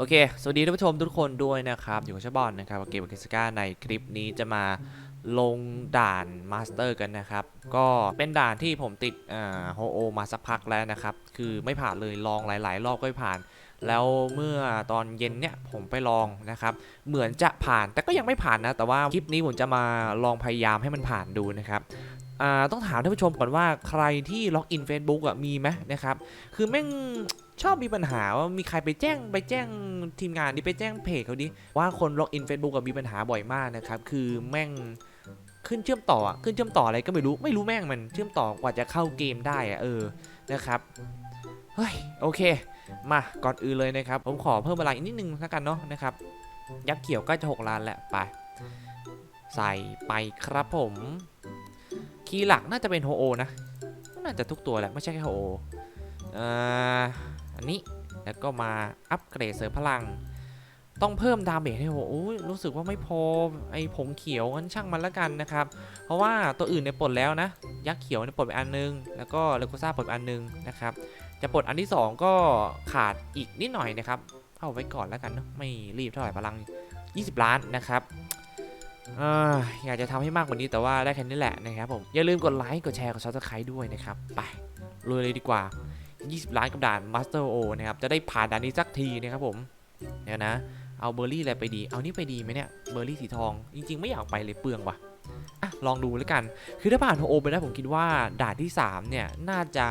โอเค สวัสดีท่านผู้ชมทุกคนด้วยนะครับ อยู่กับชาบอนนะครับเกมเกสก้าในคลิปนี้จะมาลงด่านมาสเตอร์กันนะครับ ก็เป็นด่านที่ผมติดโฮโอมาสักพักแล้วนะครับ คือไม่ผ่านเลยลองหลาย ๆ รอบก็ไม่ผ่าน แล้วเมื่อตอนเย็นเนี่ยผมไปลองนะครับ เหมือนจะผ่านแต่ก็ยังไม่ผ่านนะ แต่ว่าคลิปนี้ผมจะมาลองพยายามให้มันผ่านดูนะครับ ต้องถามท่านผู้ชมก่อนว่าใครที่ล็อกอิน Facebook อะมีไหมนะครับ คือแม่งชอบมีปัญหาว่ามีใครไปแจ้งไปแจ้งทีมงานดิไปแจ้งเพจเขาดิว่าคนล็อกอิน Facebook กับมีปัญหาบ่อยมากนะครับ คือแม่งขึ้นเชื่อมต่อขึ้นเชื่อมต่ออะไรก็ไม่รู้ไม่รู้แม่งมันเชื่อมต่อกว่าจะเข้าเกมได้อะเออนะครับเฮ้ยโอเค มาก่อนอื่นเลยนะครับ ผมขอเพิ่มเวลาอีกนิดนึงแล้วกันเนาะนะครับ ยักษ์เขียวก็จะ6ล้านแหล้วไป ใส่ไปครับผม คีย์หลักน่าจะเป็นโฮโอนะ น่าจะทุกตัวแหละ ไม่ใช่แค่โฮโออันนี้แล้วก็มาอัปเกรดเสริมพลัง ต้องเพิ่มดาเมจให้โหโอ้รู้สึกว่าไม่พอไอ้ผงเขียวงั้นช่างมันละกันนะครับ เพราะว่าตัวอื่นเนี่ยปลดแล้วนะ ยักษ์เขียวเนี่ยปลดไปอันนึง แล้วก็เลโกซ่าปลดไปอันนึงนะครับจะปลดอันที่ 2 ก็ขาดอีกนิดหน่อยนะครับ เอาไว้ก่อนแล้วกันเนะไม่รีบเท่าไหร่พลัง 20 ล้านนะครับ อยากจะทำให้มากกว่านี้แต่ว่าได้แค่นี้แหละนะครับผม อย่าลืมกดไลค์กดแชร์กดซับสไครต์ด้วยนะครับ ไปลุยเลยดีกว่า 20 ล้านกับด่าน Master O นะครับ จะได้ผ่านด่านนี้สักทีนะครับผมเดี๋ยวนะ เอาเบอร์รี่อะไรไปดี เอานี่ไปดีไหมเนี่ย เบอร์รี่สีทอง จริง ๆ ไม่อยากไปเลยเปลืองว่ะอะลองดูแล้วกัน คือถ้าผ่านโอไปได้ผมคิดว่าด่านที่ 3 เนี่ย น่าจะ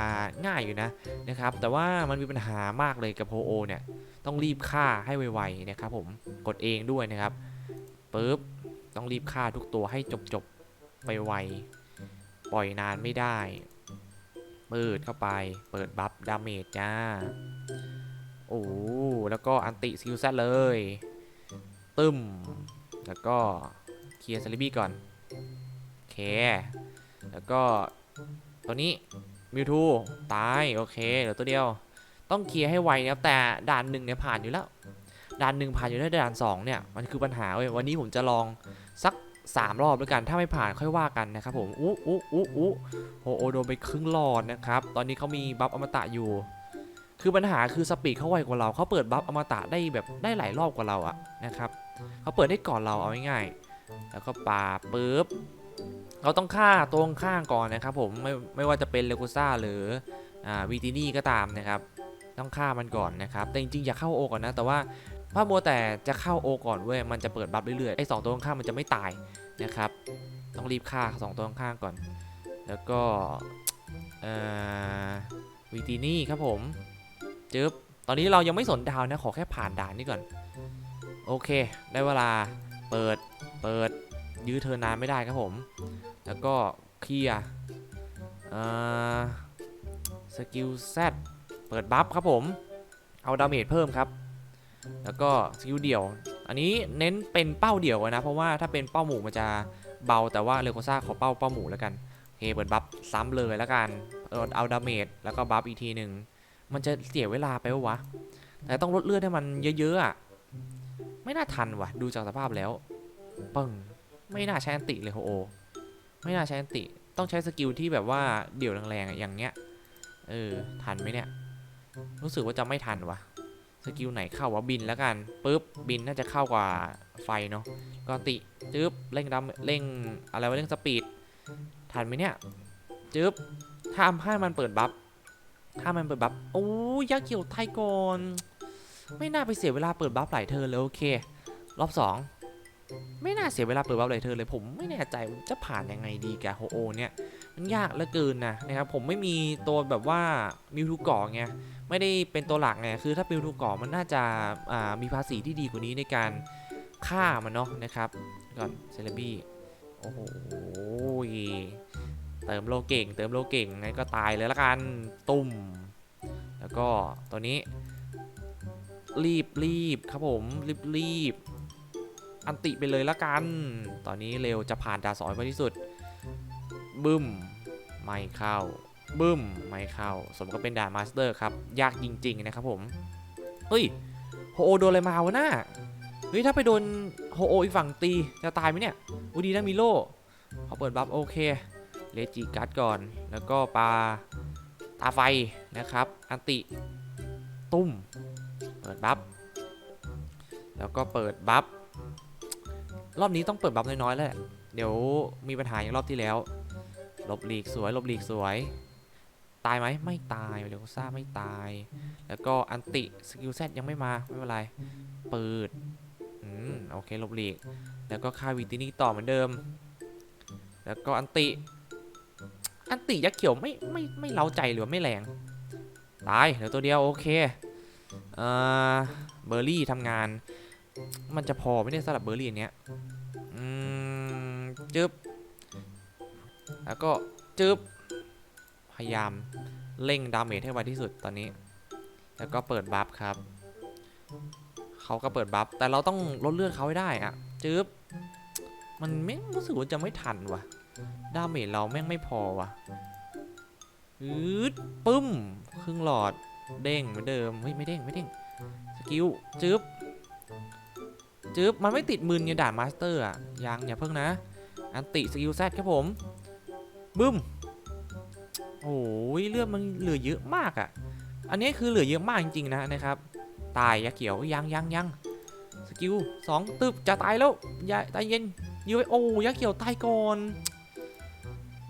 ง่ายอยู่นะนะครับ แต่ว่ามันมีปัญหามากเลยกับโโอเนี่ย ต้องรีบฆ่าให้ไวๆนะครับผม กดเองด้วยนะครับปึ๊บ ต้องรีบฆ่าทุกตัวให้จบๆไปไว ปล่อยนานไม่ได้เปิดเข้าไป เปิดบัฟดาเมจจ้า โอ้แล้วก็อันติสกิลแซดเลย ตึมแล้วก็เคลียร์ซาลิบี้ก่อน โอเค แล้วก็ตัวนี้มิวทูตาย โอเค เหลือตัวเดียว ต้องเคลียร์ให้ไวนะครับแต่ด่านหนึ่งเนี่ยผ่านอยู่แล้ว ด่านหนึ่งผ่านอยู่แล้ด่านสองเนี่ยมันคือปัญหาเว้ยวันนี้ผมจะลองสักสามรอบด้วยกันถ้าไม่ผ่านค่อยว่ากันนะครับผมอู้อู้อู้อู้โฮโอโดนไปครึ่งหลอดนะครับตอนนี้เขามีบัฟอมตะอยู่คือปัญหาคือสปีดเขาไวกว่าเราเขาเปิดบัฟอมตะได้แบบได้หลายรอบกว่าเราอะนะครับเขาเปิดได้ก่อนเราเอาง่ายๆแล้วก็ปาปุ๊บเราต้องฆ่าตัวข้างก่อนนะครับผมไม่ไม่ว่าจะเป็นเลโกซ่าหรืออ่าวีตินี่ก็ตามนะครับ ต้องฆ่ามันก่อนนะครับแต่จริงๆอย่าเข้าโอก่อนนะ แต่ว่า ถ้ามัวแต่จะเข้าโอก่อนเว้ยมันจะเปิดบัฟเรื่อยๆไอ้สองตัวข้างมันจะไม่ตายนะครับต้องรีบฆ่าสองตัวข้างก่อน แล้วก็วีตินี่ครับผมจึ๊บตอนนี้เรายังไม่สนดาวนะ ขอแค่ผ่านด่านนี้ก่อน โอเค ได้เวลาเปิดเปิดยื้อเธอนานไม่ได้ครับผม แล้วก็เคลียร์สกิลแซดเปิดบัฟครับผม เอาดาเมจเพิ่มครับ แล้วก็สกิลเดี่ยว อันนี้เน้นเป็นเป้าเดี่ยวนะ เพราะว่าถ้าเป็นเป้าหมู่มันจะเบาแต่ว่าเลโกซ่าขอเป้าเป้าหมู่แล้วกันโอเคเปิดบัฟซ้ำเลยแล้วกันเอเอาดาเมจแล้วก็บัฟอีกทีหนึ่งมันจะเสียเวลาไปวะแต่ต้องลดเลือดให้มันเยอะๆอะไม่น่าทันว่ะ ดูจากสภาพแล้วปึ้งไม่น่าใช้อันติเลยโฮโอไม่น่าใช้อันติต้องใช้สกิลที่แบบว่าเดี่ยวแรงๆอย่างเงี้ยเออทันไหมเนี่ย รู้สึกว่าจะไม่ทันว่ะ กิลไหนเข้าวะบินแล้วกันปึ๊บบินน่าจะเข้ากว่าไฟเนาะก็ติจึ๊บเร่งดำเร่งอะไรวะเร่งสปีดทันไหมเนี่ยจึ๊บทำให้มันเปิดบัฟถ้ามันเปิดบัฟโอ้ยยักษ์เขียวไทยก่อนไม่น่าไปเสียเวลาเปิดบัฟหลายเทิร์นเลยโอเค รอบสองไม่น่าเสียเวลาเปิดบัฟหลายเทิร์นเลยผมไม่แน่ใจจะผ่านยังไงดีกับโฮโอเนี่ย มันยากเหลือเกินนะนะครับผมไม่มีตัวแบบว่ามิวทูก่อไงไม่ได้เป็นตัวหลักไงคือถ้ามิวทูก่อมันน่าจะอ่ามีภาษีที่ดีกว่านี้ในการฆ่ามันเนาะนะครับก่อนเซเลบี้โอ้โหเติมโลเก่ง เติมโลเก่งงั้นก็ตายเลยละกันตุ่มแล้วก็ตัวนี้ รีบรีบครับผมรีบรีบอันติไปเลยละกัน ตอนนี้เร็วจะผ่านดาสอยไปที่สุด บึ้ม ไม่เข้า บึ้ม ไม่เข้า สมก็เป็นด่านมาสเตอร์ครับ ยากจริง ๆ นะครับผม เฮ้ย โฮโอโดนอะไรมาวะน่าเฮ้ย ถ้าไปโดนโฮโออีกฝั่งตี จะตายไหมเนี่ยอูดีนะมีโลเขาเปิดบัฟโอเค เลจิการ์ดก่อน แล้วก็ปลาตาไฟนะครับ อันติ ตุ้ม เปิดบัฟ แล้วก็เปิดบัฟ รอบนี้ต้องเปิดบัฟน้อยๆแล้ว เดี๋ยวมีปัญหาอย่างรอบที่แล้ว หลบหลีกสวยหลบหลีกสวย ตายไหมไม่ตายเลโกซ่าไม่ตาย แล้วก็อันติสกิลเซตยังไม่มาไม่เป็นไรเปิดอืมโอเคหลบหลีก แล้วก็คาวิตินี่ต่อเหมือนเดิม แล้วก็อันติ อันติยักษ์เขียวไม่ไม่ไม่เล้าใจหรือไม่แรงตายเหลือตัวเดียวโอเคเอ่อเบอร์รี่ทำงาน มันจะพอไม่ได้สำหรับเบอร์รี่อันเนี้ยอืมจึ๊บ แล้วก็จึ๊บ พยายามเร่งดาเมจให้ไวที่สุดตอนนี้ แล้วก็เปิดบัฟครับ เขาก็เปิดบัฟ แต่เราต้องลดเลือดเขาให้ได้อะจึ๊บ มันไม่รู้สึกว่าจะไม่ทันว่ะ ดาเมจเราแม่งไม่พอว่ะอืดปึ้ม ครึ่งหลอด เด้งเหมือนเดิม เฮ้ยไม่เด้งไม่เด้ง สกิลจึ๊บจึ๊บ มันไม่ติดมืนไงด่านมาสเตอร์อะ ยังอย่าเพิ่งนะ อันติสกิลแซดครับผม บึ้มโอ้ยเลือดมันเหลือเยอะมากอะ อันนี้คือเหลือเยอะมากจริงๆนะนะครับ ตายยาเขียวยังยังยังสกิลสองตึบจะตายแล้วอย่าใจเย็นยื้อไว้โอ้ยาเขียวตายก่อน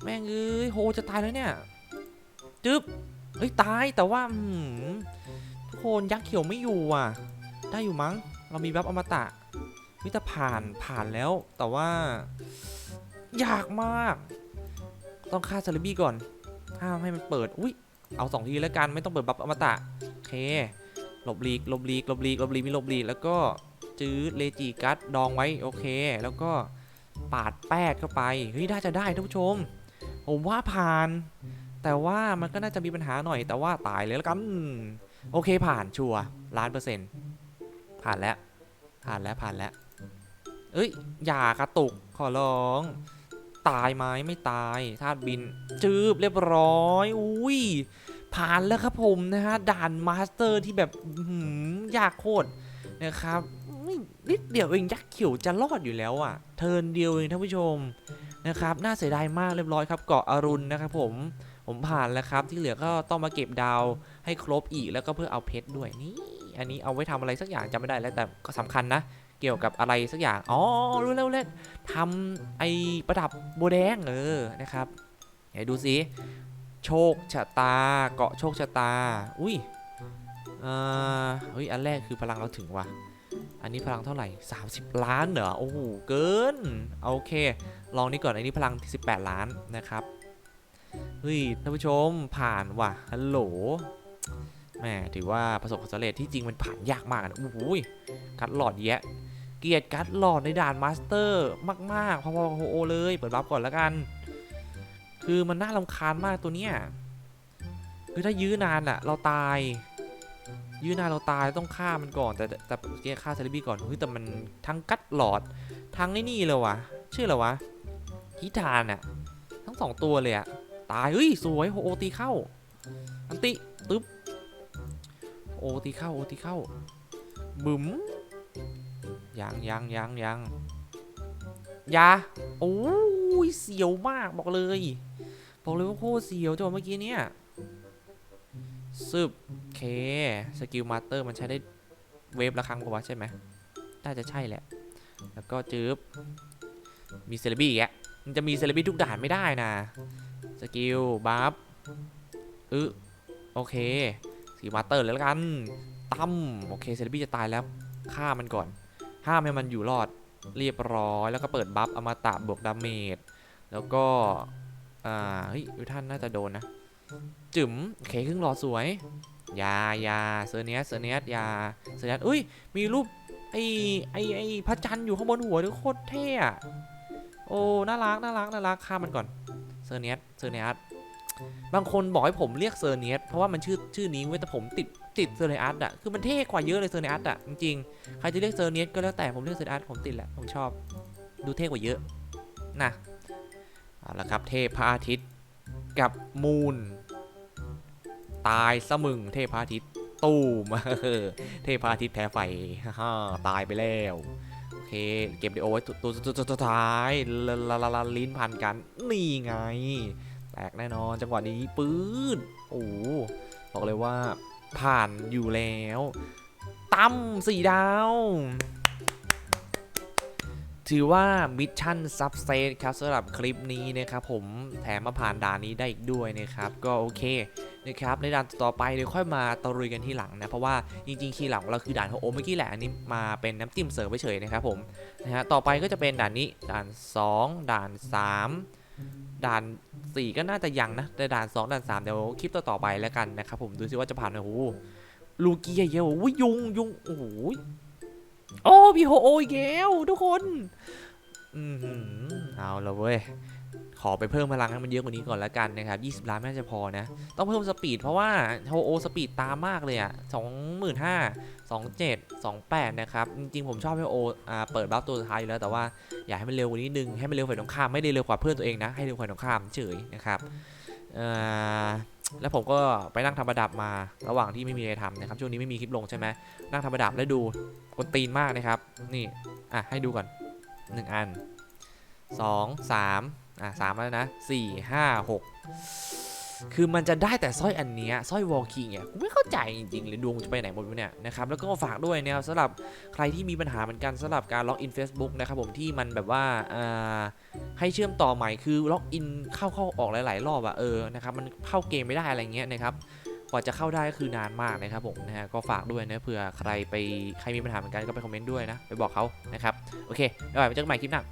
แม่งเอ้ยโหจะตายแล้วเนี่ยจึ๊บเฮ้ยตายแต่ว่าทุกคนยักษ์เขียวไม่อยู่อะ ได้อยู่มั้ง เรามีบัฟอมตะวิแต่ผ่านผ่านแล้ว แต่ว่า ยากมาก ต้องฆ่าซาลิบี้ก่อน ห้ามให้มันเปิด อุ้ย เอาสองทีแล้วกัน ไม่ต้องเปิดบัฟอมตะ โอเค หลบลีก หลบลีก หลบลีก หลบลีกมีหลบลีก แล้วก็จื้อเลจิกัสดองไว้ โอเค แล้วก็ปาดแป้ดเข้าไป เฮ้ย น่าจะได้ท่านผู้ชม ผมว่าผ่าน แต่ว่ามันก็น่าจะมีปัญหาหน่อย แต่ว่าตายเลยแล้วกัน โอเคผ่านชัวร์ล้านเปอร์เซ็นต์ ผ่านแล้ว ผ่านแล้ว ผ่านแล้ว เอ้ย อย่ากระตุก ขอร้อง ตายไหมไม่ตายธาตุบินจืบเรียบร้อยอุ้ยผ่านแล้วครับผมนะฮะด่านมาสเตอร์ที่แบบหือยากโคตรนะครับนิดเดียวเองยักษ์เขียวจะรอดอยู่แล้วอะ่ะ เทิร์นเดียวเองท่านผู้ชมนะครับน่าเสียดายมากเรียบร้อยครับเกาะอรุณนะครับผมผมผ่านแล้วครับ ที่เหลือก็ต้องมาเก็บดาวให้ครบอีกแล้วก็เพื่อเอาเพชรด้วยนี่อันนี้เอาไว้ทำอะไรสักอย่างจำไม่ได้แล้วแต่ก็สำคัญนะ เกี่ยวกับอะไรสักอย่าง อ๋อ รู้แล้วรู้แล้วทำไอ้ประดับโบแดงเออ นะครับไหนดูสิ โชคชะตา เกาะโชคชะตา อุ้ยเอ่อเฮ้ย อันแรกคือพลังเราถึงว่ะ อันนี้พลังเท่าไหร่ 30 ล้านเหรอ โอ้โห เกิน โอเค ลองนี้ก่อน อันนี้พลัง 18 ล้านนะครับ เฮ้ย ท่านผู้ชม ผ่านว่ะ ฮัลโหลแหมถือว่าประสบความสำเร็จที่จริงมันผ่านยากมากนะโอ้โหยกัดหลอดแยะ เกียดกัดหลอดในด่านมาสเตอร์มากๆพอๆกับโฮโอเลยเปิดรับก่อนแล้วกัน คือมันน่ารำคาญมากตัวเนี้ยคือถ้ายื้อนานอะเราตาย ยื้อนานเราตายต้องฆ่ามันก่อน แต่แต่เกียฆ่าเซเลบี้ก่อนเฮ้ยแต่มันทั้งกัดหลอดทั้งไอ้นี่เลยวะชื่ออะไรวะฮิทานอะทั้งสองตัวเลยอะตายเฮ้ยสวยโฮโอตีเข้าอันติตึ๊บโอตีเข้าโอตีเข้าบึ๋ม ยังยังยังยังยาโอ้ยเสียวมากบอกเลย บอกเลยว่าโคตรเสียวจังเมื่อกี้เนี่ยซึบเคสกิลมาสเตอร์มันใช้ได้เวฟละครั้งปะวะใช่ไหมน่าจะใช่แหละ แล้วก็จืบมีเซเลบี้แกมันจะมีเซเลบี้ทุกด่านไม่ได้นะ สกิลบัฟอึโอเคสีมาสเตอร์เลยแล้วกันตั้มโอเคเซเลบี้จะตายแล้วฆ่ามันก่อน ห้ามให้มันอยู่รอดเรียบร้อยแล้วก็เปิดบัฟอมตะบวกดาเมจแล้วก็ อ่า เฮ้ยวิท่านน่าจะโดนนะจึ๋มเคครึ่งหลอดสวย ยายาเซอร์เนียสเซอร์เนียสยาเซอร์เนียสอุ้ย มีรูป ไอไอไอพระจันทร์อยู่ข้างบนหัวด้วยโคตรเท่อะโอ้ น่ารัก น่ารัก น่ารักฆ่ามันก่อน เซอร์เนียสเซอร์เนียสบางคนบอกให้ผมเรียกเซอร์เนียสเพราะว่ามันชื่อชื่อนี้เว้ยแต่ผมติด ติดเซอร์เนียสอะคือมันเท่กว่าเยอะเลยเซอร์เนียสอะจริงๆใครจะเรียกเซอร์เนียสก็แล้วแต่ผมเรียกเซอร์เนียสผมติดแหละผมชอบ ดูเท่กว่าเยอะนะเอาละครับเทพพระอาทิตย์กับมูนตายซะมึงเทพพระอาทิตย์ตูมเทพพระอาทิตย์แพ้ไฟฮ่าตายไปแล้วโอเคเก็บเดโอไว้ตัวตัวตัวตัวท้ายละละละลิ้นพันกันนี่ไง แตกแน่นอนจังหวะนี้ปื้ดโอ้บอกเลยว่า ผ่านอยู่แล้วตั้มสี่ดาว ถือว่ามิชชั่นซับเซตครับสำหรับคลิปนี้นะครับผมแถมมาผ่านด่านนี้ได้อีกด้วยนะครับ ก็โอเคนะครับในด่านต่อไปเดี๋ยวค่อยมาตะลุยกันที่หลังนะ เพราะว่าจริงๆคีย์หลังเราคือด่านโฮโอเมื่อกี้แหละอันนี้มาเป็นน้ำจิ้มเสริมเฉยๆนะครับผมนะฮะต่อไปก็จะเป็นด่านนี้ด่าน 2 ด่าน 3 ด่าน 4 ก็น่าจะยังนะ แต่ด่าน 2 ด่าน 3 เดี๋ยวคลิปต่อๆไปแล้วกันนะครับผมดูซิว่าจะผ่านไหมโอ้โหลูกี้เยอะโอ้ยยุงยุงโอ้โหโอ้พี่โฮโออีกแก้วทุกคน อืมเอาละเว้ย ขอไปเพิ่มพลังให้มันเยอะกว่านี้ก่อนละกันนะครับ20 ล้านไม่น่าจะพอนะ ต้องเพิ่มสปีดเพราะว่าโฮโอสปีดตามมากเลยอะ25,000 27 28 นะครับ จริงๆ ผมชอบให้โออ่าเปิดบัฟตัวสุดท้ายอยู่แล้ว แต่ว่าอยากให้มันเร็วกว่านี้นึง ให้มันเร็วฝ่ายตรงข้าม ไม่ได้เร็วกว่าเพื่อนตัวเองนะ ให้เร็วฝ่ายตรงข้ามเฉยนะครับเอ่อแล้วผมก็ไปนั่งทำประดับมาระหว่างที่ไม่มีอะไรทำนะครับ ช่วงนี้ไม่มีคลิปลงใช่ไหมนั่งทำประดับแล้วดูกวนตีนมากนะครับ นี่ อะ ให้ดูก่อน 1 อันสองสาม อะสามแล้วนะสี่ห้าหกคือมันจะได้แต่สร้อยอันเนี้ยสร้อยวอลคิงเนี่ยกูไม่เข้าใจจริงๆเลยดวงจะไปไหนหมดเนี่ยนะครับแล้วก็ฝากด้วยนะครับสำหรับใครที่มีปัญหาเหมือนกันสำหรับการล็อกอิน Facebook นะครับผมที่มันแบบว่าอ่าให้เชื่อมต่อใหม่คือล็อกอินเข้าเข้าออกหลาย ๆ รอบอะเออนะครับมันเข้าเกมไม่ได้อะไรเงี้ยนะครับกว่าจะเข้าได้ก็คือนานมากนะครับผมนะฮะก็ฝากด้วยนะเผื่อใครไปใครมีปัญหาเหมือนกันก็ไปคอมเมนต์ด้วยนะไปบอกเขานะครับโอเคเดี๋ยวไปเจอกันใหม่คลิปหน้า